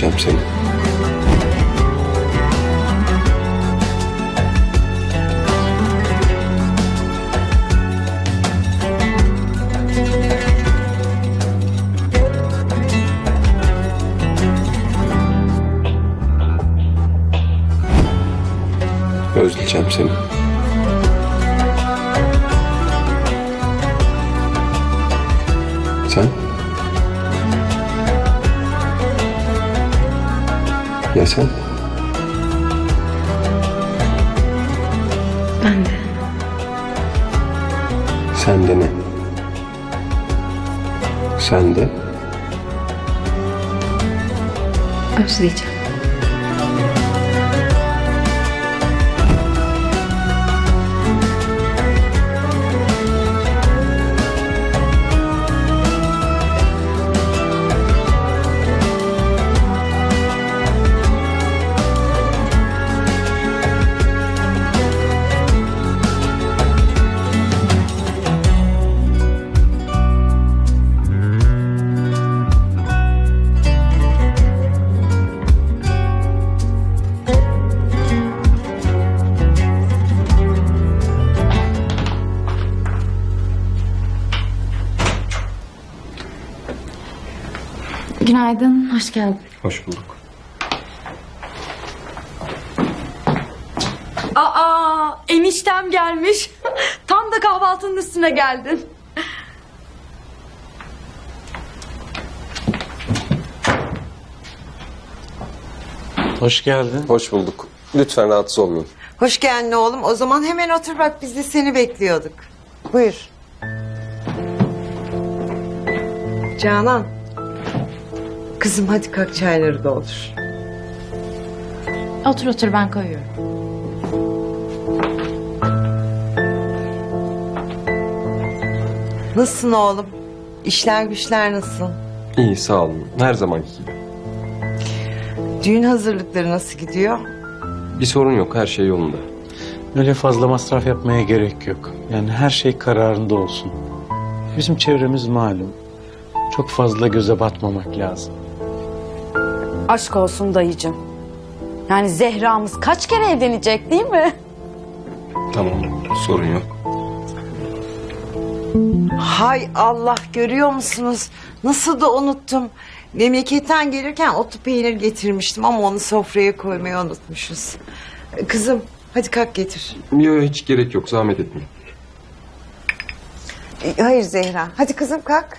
Özleyeceğim seni. Özleyeceğim seni. Ya sen? Ben de. Sen de ne? Sen de Özleyeceğim. Günaydın, hoş geldin. hoş bulduk. Aa, eniştem gelmiş. Tam da kahvaltının üstüne geldin. Hoş geldin. Hoş bulduk. Lütfen rahatsız olmayın. Hoş geldin oğlum. O zaman hemen otur bak biz de seni bekliyorduk. Buyur. Canan. Kızım hadi kalk çayları doldur. Otur otur ben koyuyorum. Nasılsın oğlum? İşler güçler nasıl? İyi sağ olun. Her zamanki gibi. Düğün hazırlıkları nasıl gidiyor? Bir sorun yok. Her şey yolunda. Öyle fazla masraf yapmaya gerek yok. Yani her şey kararında olsun. Bizim çevremiz malum. Çok fazla göze batmamak lazım. Aşk olsun dayıcım. Yani Zehra'mız kaç kere evlenecek değil mi? Tamam. Sorun yok. Hay Allah görüyor musunuz? Nasıl da unuttum. Memleketten gelirken otu peynir getirmiştim ama onu sofraya koymayı unutmuşuz. Kızım hadi kalk getir. Yok hiç gerek yok. Zahmet etmeyin. E, Hayır Zehra. Hadi kızım kalk.